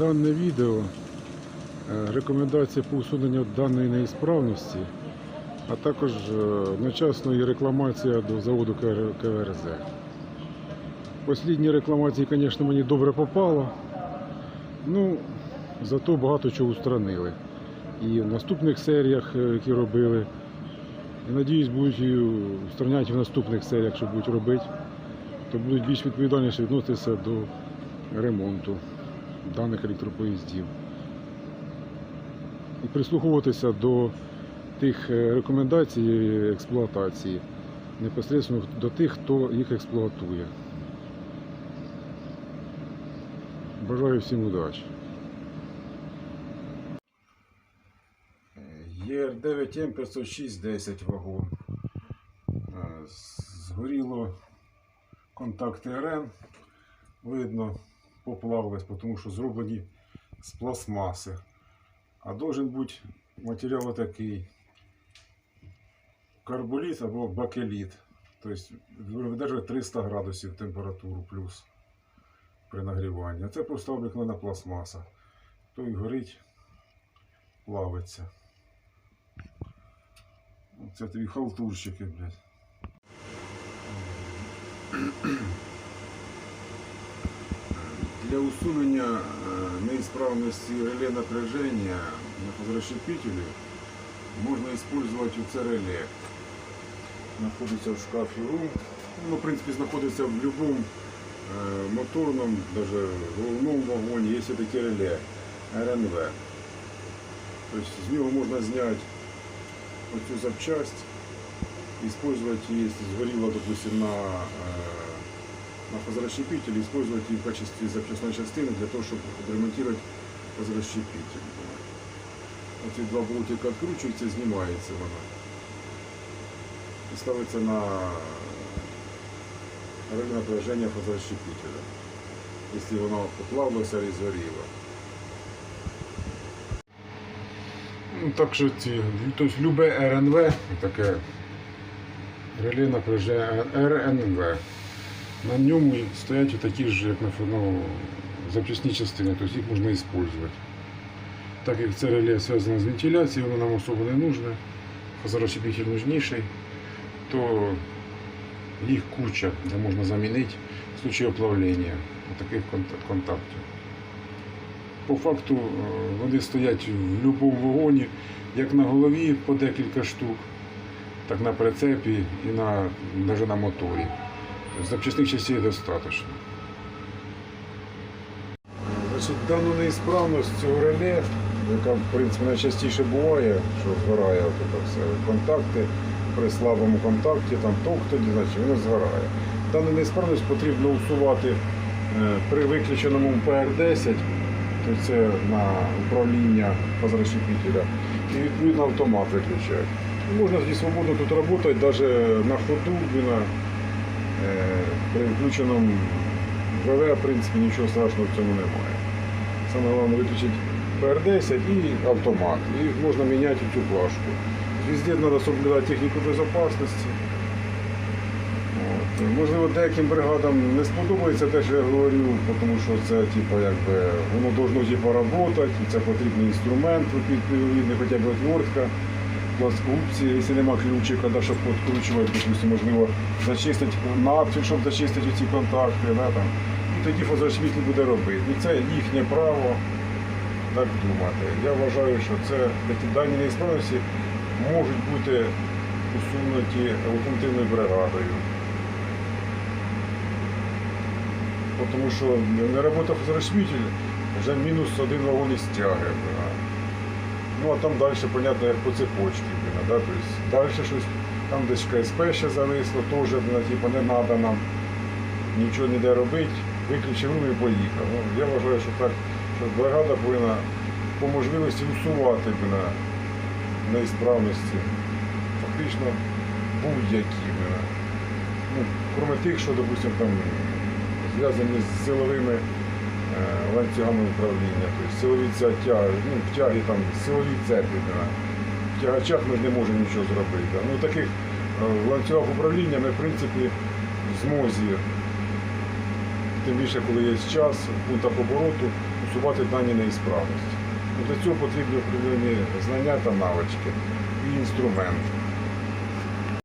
Дане відео е, рекомендація по усуненню даної неісправності, а також е, одночасно рекламація до заводу КВРЗ. Послідні рекламації, звісно, мені добре попало. Ну, зато багато чого устранили. І в наступних серіях, е, які робили. І надіюсь, будуть устраняти в наступних серіях, що будуть робити, то будуть більш відповідальніше відноситися до ремонту даних електропоїздів. І прислуховуватися до тих е, рекомендацій експлуатації, непосередньо до тих, хто їх експлуатує. Бажаю всім удачі. ЄР9М 506-10 вагон. Е, Згоріло контакти РН. Видно, поплавилось, тому що зроблені з пластмаси. А должен бути матеріал такий карболіт або бакеліт. Тобто видержує 300 градусів температуру плюс при нагріванні. Це просто обикновена пластмаса. Той горить, плавиться. Це тобі халтурщики, блядь. Для усунення е, неисправності реле напряжения на фазорасщепителе можно использовать у це реле. Знаходиться в шкафі рум. Ну, в принципі, знаходиться в будь-якому е, моторному, даже головному вагоні, є таке реле РНВ. Тобто з нього можна зняти оцю запчасть, использовать її, якщо згоріло, допустим, на, на фазорасщепитель, использовать її в качестве запчастной частини для того, щоб відремонтувати фазорасщепитель. Оці два болтика відкручуються, знімається вона. І ставиться на реле напряження фазорасщепителя, якщо воно поплавилося і згоріло. Ну, так що ці, тобто любе РНВ, таке реле напряження РНВ. На ньому стоять такі ж, як на ну, запчасні частини, тобто їх можна використовувати. Так як це реле зв'язане з вентиляцією, воно нам особо не нужне, фазорозщепитель нужніший, то їх куча, де можна замінити в случае оплавлення таких контактів. По факту е, вони стоять в будь-якому вагоні, як на голові по декілька штук, так на прицепі і на, навіть на моторі. Запчасних частей достатньо. Значить, дану неісправність цього реле, яка в принципі найчастіше буває, що згорає от це все, контакти при слабому контакті, там ток тоді, значить воно згорає. Дану неісправність потрібно усувати е, при виключеному PR10, то це на управління позращепителя, і відповідно автомат виключати. І Можна тоді свободно тут працювати, навіть на ходу, при включеному ВВ, в принципі, нічого страшного в цьому немає. Саме головне виключити PR10 і автомат. І можна міняти цю плашку. Везде треба соблюдати техніку безпечності. Можливо, деяким бригадам не сподобається те, що я говорю, тому що це типу, якби, воно должно типу, працювати, і це потрібний інструмент відповідний, хоча б отвертка, пласкупці, якщо нема ключика, да, щоб підкручувати, допустим, можливо, зачистити надфіль, щоб зачистити ці контакти. Да, там. І тоді фазошвітль буде робити. І це їхнє право так думати. Я вважаю, що це такі дані неісправності можуть бути усунуті локомотивною бригадою. Тому що не робота фазорозшмітель вже мінус один вагон із тяги. Ну а там далі, понятно, як по цепочці. да, тобто, далі щось, там десь КСП ще зависло, теж типу, не треба нам нічого ніде робити, виключив ну, і поїхав. Ну, я вважаю, що так, що бригада повинна по можливості усувати да, неісправності. Фактично будь-які. Ну, крім тих, що, допустимо, там зв'язані з силовими ланцюгами управління, тобто силові тяги, ну, в тягі там силові цепи. Да. В тягачах ми не можемо нічого зробити. Да. Ну, таких е, в ланцюгах управління ми, в принципі, в змозі, тим більше, коли є час, в пунктах обороту, усувати дані неісправності. Для цього потрібні определені знання та навички і інструмент.